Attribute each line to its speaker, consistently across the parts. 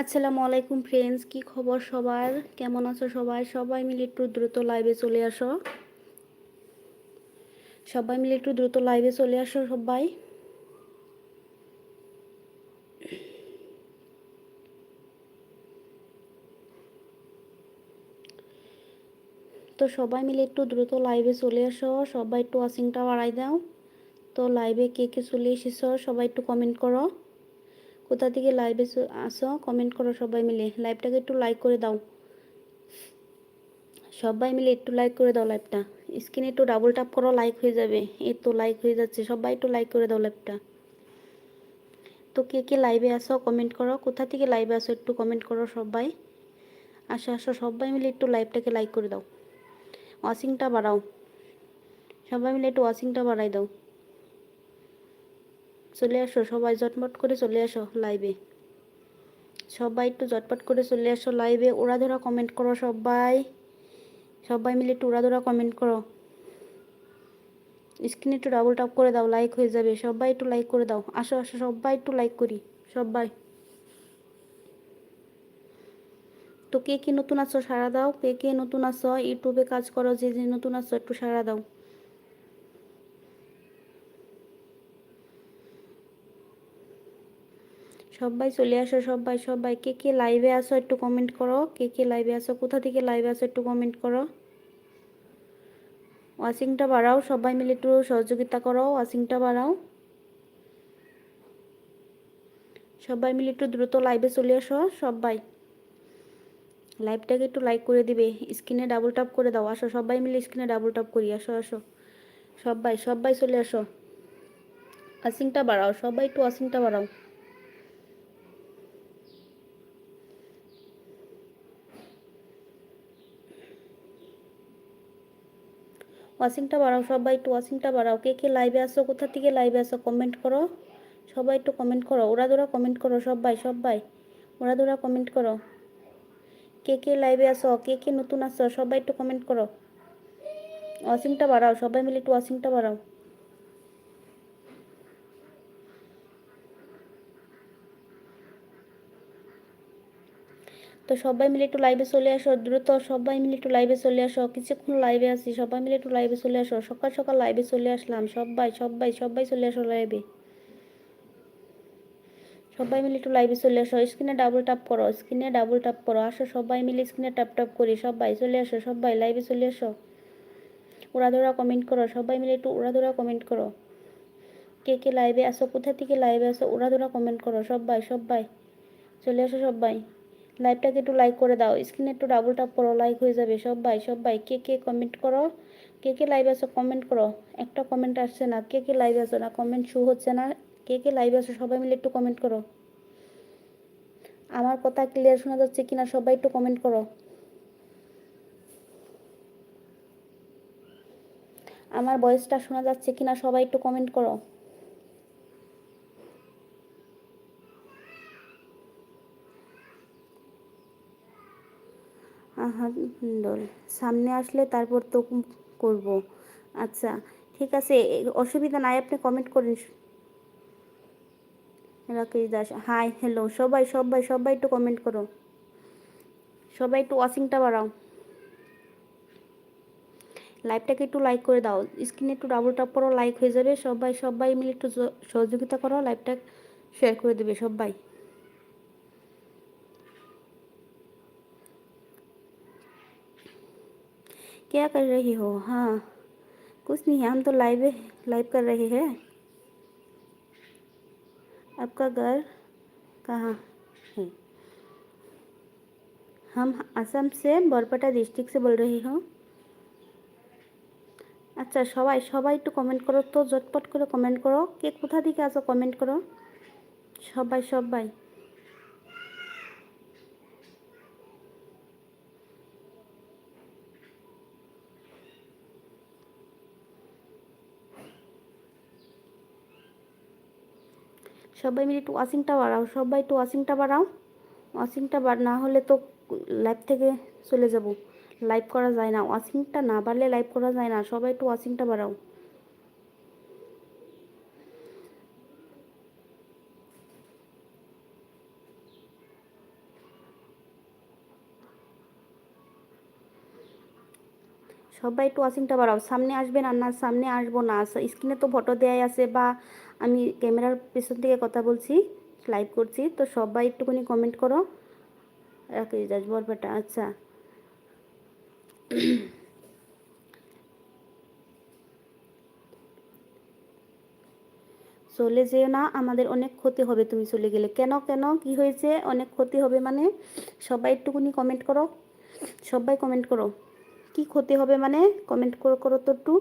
Speaker 1: আসসালামু আলাইকুম ফ্রেন্ডস কি খবর সবার? কেমন আছো সবাই? সবাই মিলে একটু দ্রুত লাইভে চলে আসো। সবাই মিলে একটু দ্রুত লাইভে চলে আসো সবাই। তো সবাই মিলে একটু দ্রুত লাইভে চলে আসো। সবাই একটু ওয়াশিংটা বাড়াই দাও। তো লাইভে কে কে চলে এসেছ সবাই একটু কমেন্ট করো। কোথা থেকে লাইভে আসো কমেন্ট করো সবাই মিলে। লাইভটাকে একটু লাইক করে দাও। সবাই মিলে একটু লাইক করে দাও লাইভটা স্ক্রিনে একটু ডাবল টাপ করো লাইক হয়ে যাবে। এই তো লাইক হয়ে যাচ্ছে। সবাই একটু লাইক করে দাও লাইভটা তো কে কে লাইভে আসো কমেন্ট করো। কোথা থেকে লাইভে আসো একটু কমেন্ট করো সবাই। আসো আসো। সবাই মিলে একটু লাইভটাকে লাইক করে দাও। ওয়াশিংটা বাড়াও। সবাই মিলে একটু ওয়াশিংটা বাড়াই দাও। চলে আসো, সবাই জটমট করে চলে আসো লাইভে সবাই একটু জটপট করে চলে আসো লাইভে ওরা ধরা কমেন্ট করো সবাই। সবাই মিলে একটু ওরা ধরা কমেন্ট করো স্ক্রিনে একটু ডাবল টাপ করে দাও লাইক হয়ে যাবে। সবাই একটু লাইক করে দাও। আসো আসো, সবাই একটু লাইক করি, সবাই। তো কে কে নতুন আছো সারা দাও। কে কে নতুন আছো? ইউটিউবে কাজ করো, যে যে নতুন আছো একটু সারা দাও। সবাই চলে আসো, সবাই সবাই। কে কে লাইভে আসো একটু কমেন্ট করো। কে কে লাইভে আসো কোথা থেকে লাইভে আসো একটু কমেন্ট করো। ওয়াশিংটা বাড়াও, সবাই মিলে একটু সহযোগিতা করো ওয়াশিংটা বাড়াও। সবাই মিলে একটু দ্রুত লাইভে চলে আসো, সবাই। লাইভটাকে একটু লাইক করে দিবে। স্ক্রিনে ডাবল টাপ করে দাও, আসো, সবাই মিলে স্ক্রিনে ডাবল টাপ করি, আসো আসো। সবাই সবাই চলে আসো। ওয়াশিংটা বাড়াও, সবাই একটু ওয়াশিংটা বাড়াও। ওয়াশিংটা বাড়াও, সবাই একটু ওয়াশিংটা বাড়াও। কে কে লাইভে আসো, কোথা থেকে লাইভে আসো কমেন্ট করো। সবাই একটু কমেন্ট করো। ওরা দোরা কমেন্ট করো, সবাই সবাই। ওরা দোরা কমেন্ট করো। কে কে লাইভে আসো, কে কে নতুন আসো, সবাই একটু কমেন্ট করো। ওয়াশিংটা বাড়াও, সবাই মিলে একটু ওয়াশিংটা বাড়াও। তো সবাই মিলে একটু লাইভে চলে আসো, দ্রুত সবাই মিলে একটু লাইভে চলে আসো, কিছুক্ষণ লাইভে আসি সবাই মিলে একটু লাইভে চলে আসো, সকাল সকাল লাইভে চলে আসলাম, সবাই সবাই সবাই চলে আসো লাইভে সবাই মিলে একটু লাইভে চলে আসো স্ক্রিনে ডাবল টাপ করো স্ক্রিনে ডাবল টাপ করো, আসো, সবাই মিলে স্ক্রিনে টাপ টাপ করি, সবাই চলে আসো, সবাই লাইভে চলে আসো। ওরা ধরা কমেন্ট করো, সবাই মিলে একটু ওরা ধরা কমেন্ট করো। কে কে লাইভে আসো কোথা থেকে লাইভে আসো ওরা ধরা কমেন্ট করো, সবাই সবাই, চলে আসো সবাই। লাইভটাকে একটু লাইক করে দাও। স্ক্রিনে একটু ডাবল টাপ করো লাইক হয়ে যাবে সব ভাই সব ভাই কে কে কমেন্ট করো? কে কে লাইভ আসো কমেন্ট করো? একটা কমেন্ট আসছে না। কে কে লাইভ আসো না? কমেন্ট শু হচ্ছে না। কে কে লাইভ আসো সবাই মিলে একটু কমেন্ট করো। আমার কথা ক্লিয়ার শোনা যাচ্ছে কিনা সবাই একটু কমেন্ট করো। আমার ভয়েসটা শোনা যাচ্ছে কিনা সবাই একটু কমেন্ট করো। আহান্দল সামনে আসলে তারপর তো করব। আচ্ছা ঠিক আছে অসুবিধা নাই, আপনি কমেন্ট করেন রাকেশ দাস হাই হ্যালো সবাই সবাই সবাই একটু কমেন্ট করো। সবাই একটু ওয়াশিংটা বাড়াও। লাইভটাকে একটু লাইক করে দাও স্ক্রিনে একটু ডাবল টাপ করো লাইক হয়ে যাবে, সবাই সবাই মিলে একটু সহযোগিতা করো লাইভটা শেয়ার করে দেবে, সবাই। क्या कर रही हो हाँ कुछ नहीं हम तो लाइव लाइव कर रहे हैं आपका घर कहाँ है हम असम से बरपेटा डिस्ट्रिक्ट से बोल रही हूँ আচ্ছা সবাই সবাই একটু কমেন্ট করো তো ঝটপট করে কমেন্ট করো কে কোথা থেকে আসো কমেন্ট করো সবাই সবাই সবাই মিলে একটু ওয়াশিংটা বাড়াও, সবাই একটু ওয়াশিংটা বাড়াও। ওয়াশিংটা বাড় না হলে তো লাইভ থেকে চলে যাব। লাইভ করা যায় না। ওয়াশিংটা না বাড়লে লাইভ করা যায় না। সবাই একটু ওয়াশিংটা বাড়াও। সবাই একটু ওয়াশিংটা বাড়াও। সামনে আসবেন আর না, সামনে আসব না। স্ক্রিনে তো ফটো দেয়াই আছে বা আমি ক্যামেরার পেছন থেকে কথা বলছি লাইভ করছি, তো সবাই একটুখানি কমেন্ট করো। রাকেশ দাস, বরপেটা আচ্ছা। চলে যেও না, আমাদের অনেক ক্ষতি হবে তুমি চলে গেলে। কেন কেন, কি হয়েছে, অনেক ক্ষতি হবে মানে? সবাই একটুকুনি কমেন্ট করো। সবাই কমেন্ট করো। কি ক্ষতি হবে মানে? কমেন্ট করো করো তো একটু।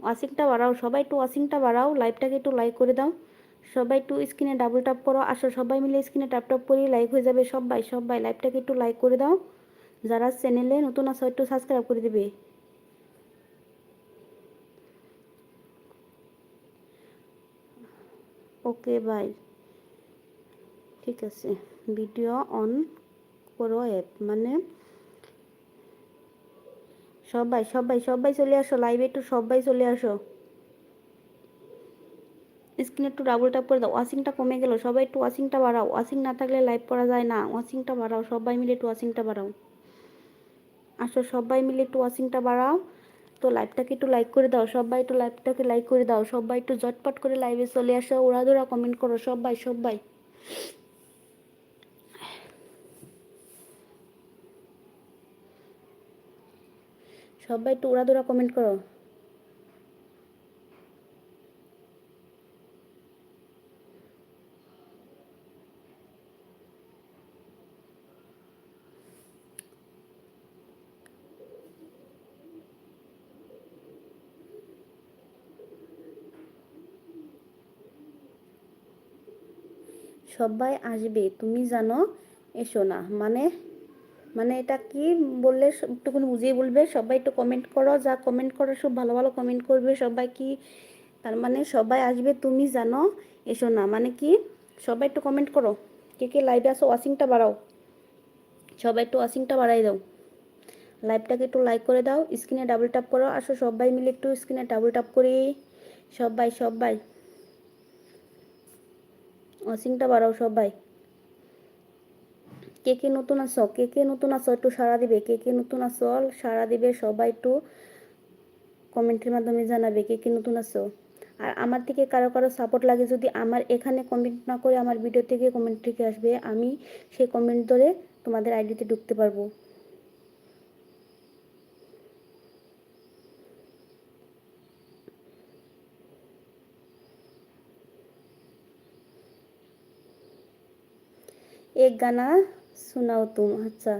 Speaker 1: ওয়াশিংটা বাড়াও, সবাই একটু ওয়াশিংটা বাড়াও লাইভটাকে একটু লাইক করে দাও। সবাই একটু স্ক্রিনে ডাবল টাপ করো, আসো, সবাই মিলে স্ক্রিনে টাপ টাপ করি লাইক হয়ে যাবে সবাই সবাই লাইভটাকে একটু লাইক করে দাও। যারা চ্যানেলে নতুন আসো একটু সাবস্ক্রাইব করে দেবে। ওকে বাই ঠিক আছে ভিডিও অন করো মানে সবাই সবাই সবাই চলে আসো লাইভে একটু সবাই চলে আসো। স্ক্রিনে একটু ডাবল ট্যাপ করে দাও ওয়াশিংটা কমে গেল, সবাই একটু ওয়াশিংটা বাড়াও ওয়াশিং না থাকলে লাইভ করা যায় না ওয়াশিংটা বাড়াও, সবাই মিলে একটু ওয়াশিংটা বাড়াও। আসো, সবাই মিলে একটু ওয়াশিংটা বাড়াও, তো লাইভটাকে একটু লাইক করে দাও, সবাই একটু লাইভটাকে লাইক করে দাও, সবাই একটু জটপট করে লাইভে চলে আসো, ওরা ধরা কমেন্ট করো, সবাই সবাই। সবাই একটু ওরা কমেন্ট করো। সবাই আসবে তুমি জানো এসো না মানে মানে এটা কি বললে একটুখানি বুঝিয়ে বলবে? সবাই একটু কমেন্ট করো, যা কমেন্ট করো, সব ভালো ভালো কমেন্ট করবে। সবাই কি, তার মানে সবাই আসবে, তুমি জানো, এসো না। মানে কি, সবাই একটু কমেন্ট করো। কে কে লাইভে আসো ওয়াশিংটা বাড়াও। সবাই একটু ওয়াশিংটা বাড়াই দাও। লাইভটাকে একটু লাইক করে দাও স্ক্রিনে ডাবল ট্যাপ করো। আসো সবাই মিলে একটু স্ক্রিনে ডাবল ট্যাপ করি। সবাই সবাই। ওয়াশিংটা বাড়াও সবাই। কে কে নতুন আসো কে কে নতুন আসো একটু সাড়া দিবে। কে কে নতুন আসো সাড়া দিবে। সবাই একটু কমেন্টের মাধ্যমে জানাবে কে কে নতুন আসো আর আমার থেকে কারও কারও সাপোর্ট লাগে যদি আমার এখানে কমেন্ট না করে আমার ভিডিও থেকে কমেন্ট থেকে আসবে, আমি সেই কমেন্ট ধরে তোমাদের আইডিতে ঢুকতে পারব। এক গানা শোনাও তুম আচ্ছা।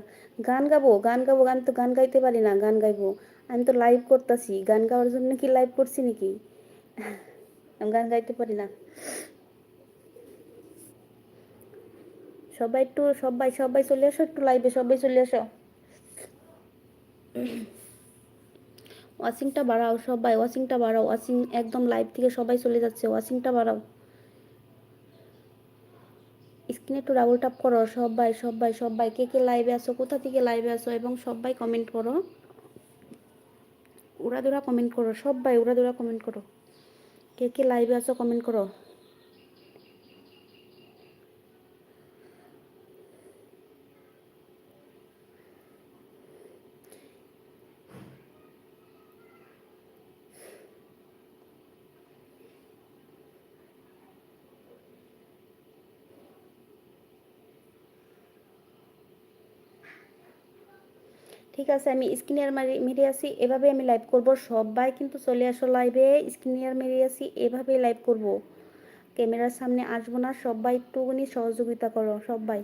Speaker 1: গান গাবো গান গাবো, গান তো গান গাইতে পারি না, গান গাইবো। আমি তো লাইভ করতেছি, গান গাওয়ার জন্য কি লাইভ করছি নাকি? আমি গান গাইতে পারি না। সবাই একটু, সবাই সবাই চলে আসো একটু লাইভে সবাই চলে আসো। ওয়াশিংটা বাড়াও, সবাই ওয়াশিংটা বাড়াও ওয়াশিং একদম লাইভ থেকে সবাই চলে যাচ্ছে ওয়াশিংটা বাড়াও। স্ক্রিনে একটু ডাবল টাপ করো? সবাই সবাই সবাই কে কে লাইভে আসো কোথা থেকে লাইভে আসো এবং সবাই কমেন্ট করো। ওরা দুরা কমেন্ট করো। সবাই ওরা দুরা কমেন্ট করো। কে কে লাইভে আসো কমেন্ট করো? ঠিক আছে, আমি স্ক্রিনিয়ার মেরে আসি এভাবে আমি লাইভ করব, সবাই কিন্তু চলে আসো লাইভে স্ক্রিনিয়ার মেরে আসি এভাবে লাইভ করব। ক্যামেরার সামনে আসব না, সবাই একটুখানি সহযোগিতা করো, সবাই।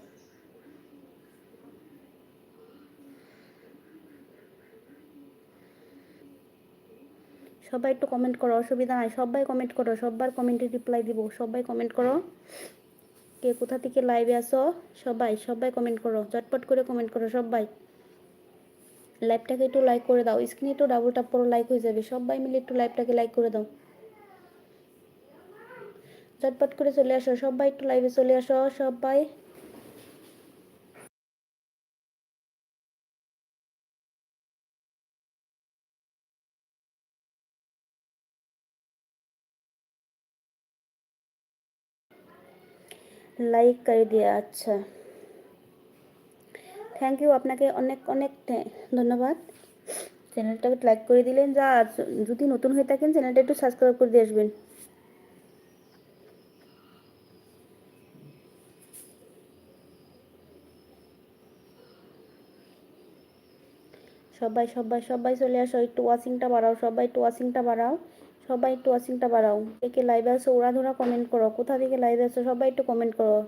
Speaker 1: সবাই একটু কমেন্ট করো, অসুবিধা নাই, সবাই কমেন্ট করো, সবার কমেন্টে রিপ্লাই দিব, সবাই কমেন্ট করো। কে কোথা থেকে লাইভে আসো সবাই সবাই কমেন্ট করো চটপট করে কমেন্ট করো, সবাই। লাইভটাকে একটু লাইক করে দাও। স্ক্রিনে একটু ডাবল টাপ করো লাইক হয়ে যাবে। সবাই মিলে একটু লাইভটাকে লাইক করে দাও। চটপট করে চলে আসো। সবাই একটু লাইভে চলে আসো, সবাই। লাইক করে দিয়ে আচ্ছা। থ্যাংক ইউ আপনাকে অনেক অনেক ধন্যবাদ। চ্যানেলটাকে লাইক করে দিলেন, যা যদি নতুন হয়ে থাকেন, চ্যানেলটা একটু সাবস্ক্রাইব করে দিয়ে আসবেন। সবাই সবাই সবাই চলে আসো, একটু ওয়াচিংটা বাড়াও, সবাই একটু ওয়াচিংটা বাড়াও, সবাই একটু ওয়াচিংটা বাড়াও। কে কে লাইভে আসো, ওরা ধরা কমেন্ট করো, কোথা থেকে লাইভে আসো, সবাই একটু কমেন্ট করো।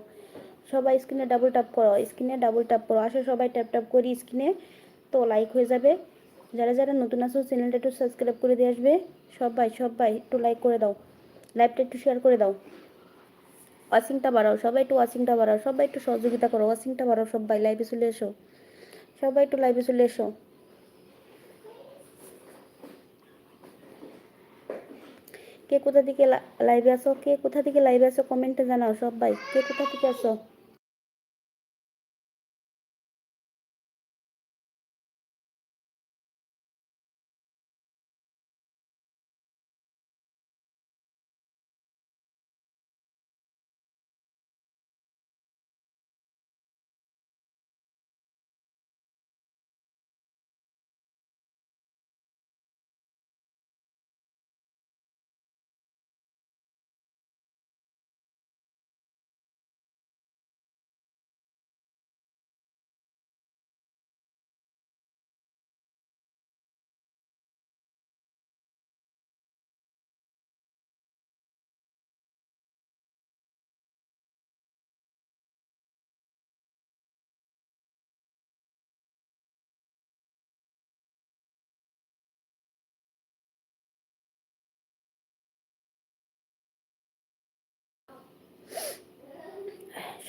Speaker 1: সবাই স্ক্রিনে ডাবল ট্যাপ করো স্ক্রিনে ডাবল ট্যাপ করো। আসো সবাই ট্যাপ ট্যাপ করি স্ক্রিনে তো লাইক হয়ে যাবে। যারা যারা নতুন আসো চ্যানেলটা একটু সাবস্ক্রাইব করে দিয়ে আসবে। সবাই সবাই একটু লাইক করে দাও। লাইভটা একটু শেয়ার করে দাও। ওয়াচিংটা বাড়াও, সবাই একটু ওয়াচিংটা বাড়াও। সবাই একটু সহযোগিতা করো ওয়াচিংটা বাড়াও সবাই লাইভে চলে এসো। সবাই একটু লাইভে চলে এসো। কে কোথা থেকে লাইভে আসো কে কোথা থেকে লাইভে আসো কমেন্টে জানাও সবাই। কে কোথা থেকে আসো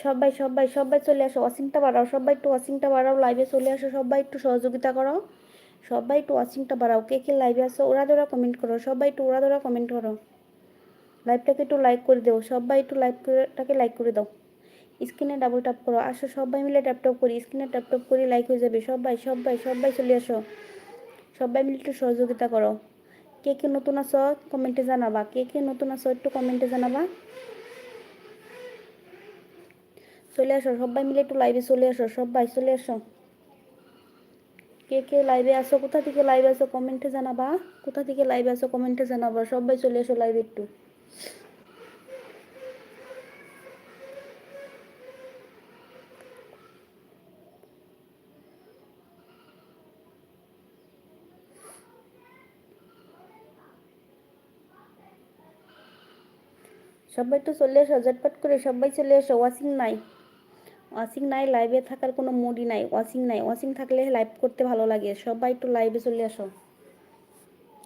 Speaker 1: সবাই সবাই সবাই চলে আসো। ওয়াচিংটা বাড়াও, সবাই একটু ওয়াচিংটা বাড়াও লাইভে চলে আসো। সবাই একটু সহযোগিতা করো। সবাই একটু ওয়াচিংটা বাড়াও। কে কে লাইভে আসো, ওরা ধরা কমেন্ট করো। সবাই একটু, ওরা ধরা কমেন্ট করো। লাইভটাকে একটু লাইক করে দাও। সবাই একটু লাইভটাকে লাইক করে দাও। স্ক্রিনে ডাবল ট্যাপ করো। আসো, সবাই মিলে ট্যাপ ট্যাপ করি। স্ক্রিনে ট্যাপ ট্যাপ করি লাইক হয়ে যাবে। সবাই সবাই সবাই চলে আসো। সবাই মিলে একটু সহযোগিতা করো। কে কে নতুন আসো কমেন্টে জানাবা। কে কে নতুন আসো, একটু কমেন্টে জানাবা। চলে আসো, সবাই মিলে একটু লাইভে চলে আসো, সবাই চলে আসো। কে কে লাইভে আসো, কোথা থেকে লাইভে আসো কমেন্টে জানাবা, কোথা থেকে লাইভে আসো কমেন্টে জানাবা, সবাই চলে আসো লাইভে একটু। সবাই তো চলে এসো ঝটপট করে সবাই চলে এসো ওয়াচিং নাই। ওয়াচিং নাই লাইভে থাকার কোনো মুডই নাই ওয়াশিং নাই। ওয়াশিং থাকলে লাইভ করতে ভালো লাগে। সবাই একটু লাইভে চলে আসো।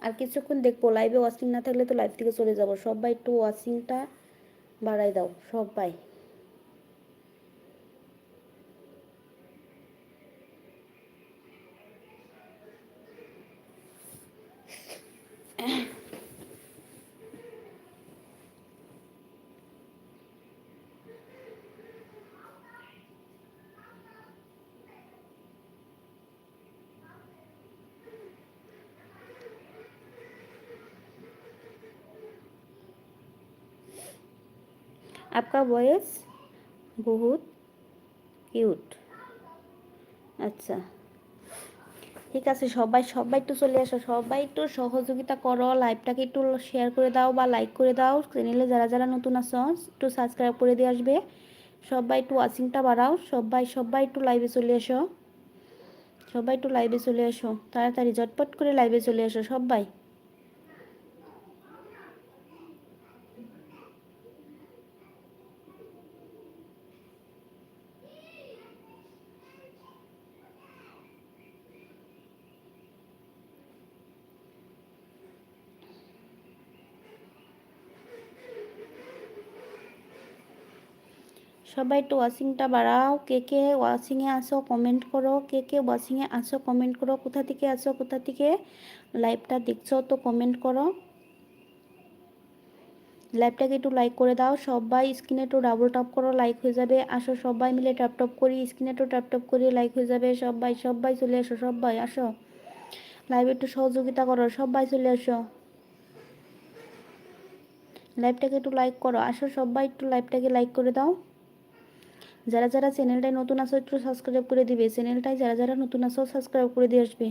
Speaker 1: আর কিছুক্ষণ দেখব লাইভে ওয়াশিং না থাকলে তো লাইভ থেকে চলে যাব। সবাই একটু ওয়াশিংটা বাড়াই দাও, সবাই। आपका वॉइस बहुत কিউট আচ্ছা ঠিক আছে সবাই সবাই একটু চলে আসো সবাই একটু সহযোগিতা করো লাইভটাকে একটু শেয়ার করে দাও বা লাইক করে দাও চ্যানেলে যারা যারা নতুন আসো একটু সাবস্ক্রাইব করে দিয়ে আসবে সবাই একটু ওয়াচিংটা বাড়াও সবাই সবাই একটু লাইভে চলে এসো সবাই একটু লাইভে চলে এসো তাড়াতাড়ি ঝটপট করে লাইভে চলে এসো সবাই সবাই একটু ওয়াশিংটা বাড়াও। কে কে ওয়াশিংয়ে আসো কমেন্ট করো। কে কে ওয়াশিংয়ে আসো কমেন্ট করো। কোথা থেকে আসো, কোথা থেকে? লাইভটা দেখছ তো কমেন্ট করো। লাইভটাকে একটু লাইক করে দাও। সবাই স্ক্রিনে একটু ডাবল টপ করো লাইক হয়ে যাবে। আসো সবাই মিলে টপ টপ করি স্ক্রিনে একটু টপ টপ করি লাইক হয়ে যাবে। সবাই সবাই চলে আসো, সবাই আসো। লাইভে একটু সহযোগিতা করো, সবাই চলে আসো। লাইভটাকে একটু লাইক করো। আসো সবাই একটু লাইভটাকে লাইক করে দাও। যারা যারা চ্যানেলটায় নতুন আসো একটু সাবস্ক্রাইব করে দিবে। চ্যানেলটায় যারা যারা নতুন আসো সাবস্ক্রাইব করে দিয়ে আসবে।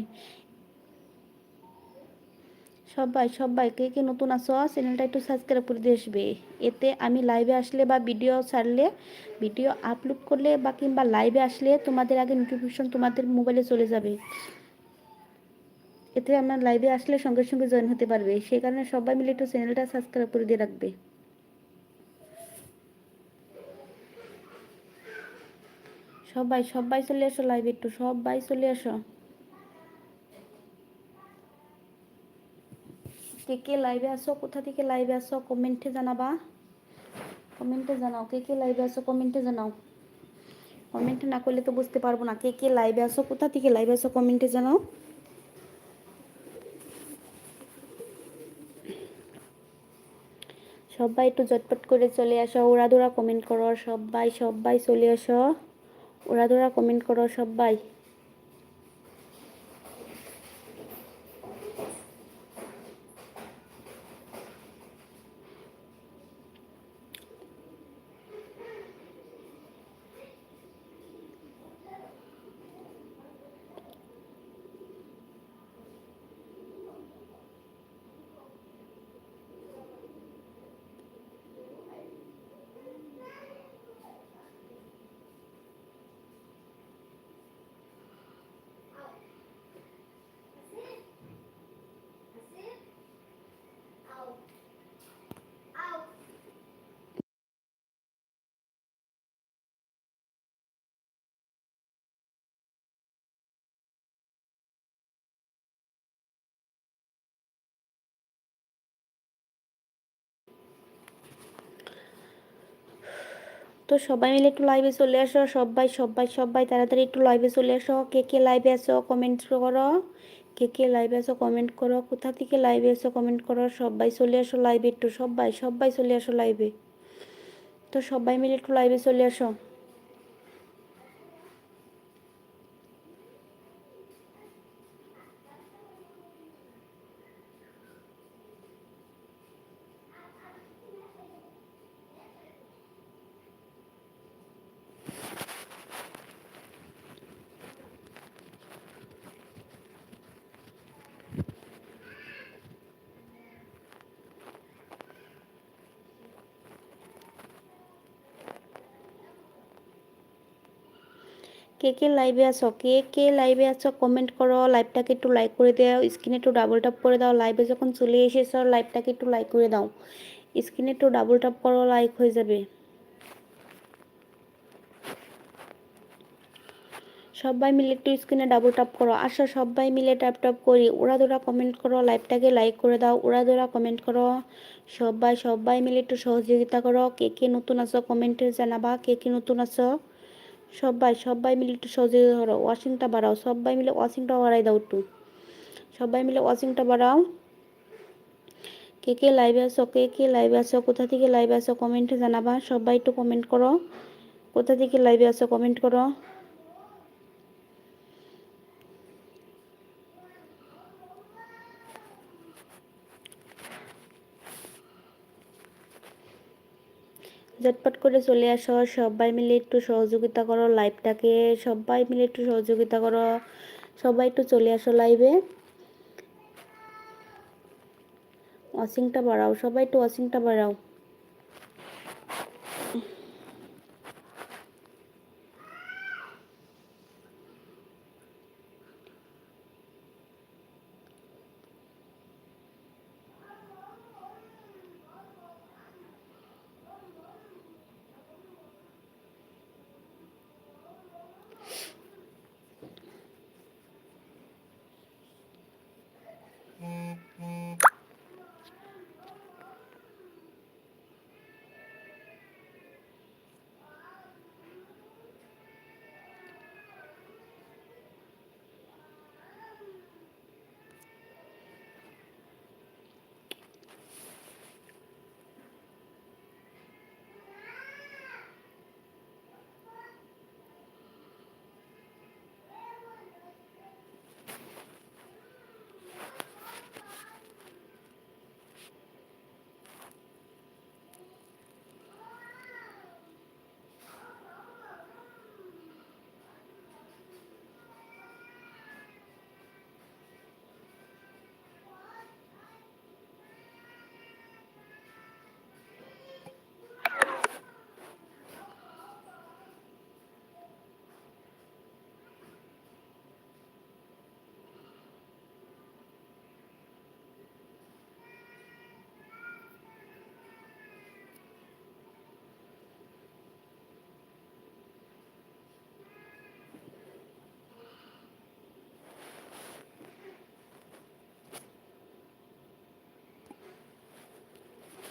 Speaker 1: সবাই সবাই, কে কে নতুন আসো চ্যানেলটা একটু সাবস্ক্রাইব করে দিয়ে আসবে। এতে আমি লাইভে আসলে বা ভিডিও ছাড়লে ভিডিও আপলোড করলে বা কিংবা লাইভে আসলে তোমাদের আগে নোটিফিকেশন তোমাদের মোবাইলে চলে যাবে। এতে আমার লাইভে আসলে সঙ্গে সঙ্গে জয়েন হতে পারবে। সেই কারণে সবাই মিলে একটু চ্যানেলটা সাবস্ক্রাইব করে দিয়ে রাখবে। সবাই সবাই চলে আসো লাইভে একটু, সবাই চলে আসো। কে কে লাইভে আসো, কোথা থেকে লাইভে আসো কমেন্টে জানাবা। কমেন্টে জানাও, কে কে লাইভে আসো কমেন্টে জানাও। কমেন্টে না করলে তো বুঝতে পারব না, কে কে লাইভে আসো, কোথা থেকে লাইভে আসো কমেন্টে জানাও। সবাই একটু জটপট করে চলে আসো ওরাদোরা কমেন্ট করো, সবাই সবাই চলে আসো। ওরাদোরা কমেন্ট করো সবাই তো সবাই মিলে একটু লাইভে চলে আসো, সবাই সবাই সবাই তাড়াতাড়ি একটু লাইভে চলে আসো। কে কে লাইভে আসো কমেন্ট করো? কে কে লাইভে আসো কমেন্ট করো? কোথা থেকে লাইভে আসো কমেন্ট করো? সবাই চলে আসো লাইভে একটু, সবাই সবাই চলে আসো লাইভে তো সবাই মিলে একটু লাইভে চলে আসো। কে কে লাইভে আছো? কে কে লাইভে আছো? কমেন্ট করো লাইভটাকে একটু লাইক করে দাও স্ক্রিনে একটু ডাবল ট্যাপ করে দাও। লাইভে যখন চলে এসেছ লাইভটাকে একটু লাইক করে দাও। স্ক্রিনে একটু ডাবল ট্যাপ করো লাইক হয়ে যাবে। সবাই মিলে একটু স্ক্রিনে ডাবল ট্যাপ করো আসো সবাই মিলে ট্যাপ ট্যাপ করি ওরা ধরা কমেন্ট করো লাইভটাকে লাইক করে দাও। ওরা ধরা কমেন্ট করো সবাই সবাই মিলে একটু সহযোগিতা করো কে কে নতুন আছো কমেন্টে জানাবা। কে কে নতুন আছো? সবাই সবাই মিলে একটু সহযোগিতা করো ওয়াশিংটা বাড়াও, সবাই মিলে ওয়াশিংটা বাড়াই দাও একটু। সবাই মিলে ওয়াশিংটা বাড়াও। কে কে লাইভে আসো কে কে লাইভে আসো কোথা থেকে লাইভে আসো কমেন্টে জানাবা, সবাই একটু কমেন্ট করো। কোথা থেকে লাইভে আসো কমেন্ট করো। ঝটপট করে চলে আসো, সবাই মিলে একটু সহযোগিতা করো লাইভটাকে সবাই মিলে একটু সহযোগিতা করো, সবাই একটু চলে আসো লাইভে ওয়াশিংটা বাড়াও, সবাই একটু ওয়াশিংটা বাড়াও।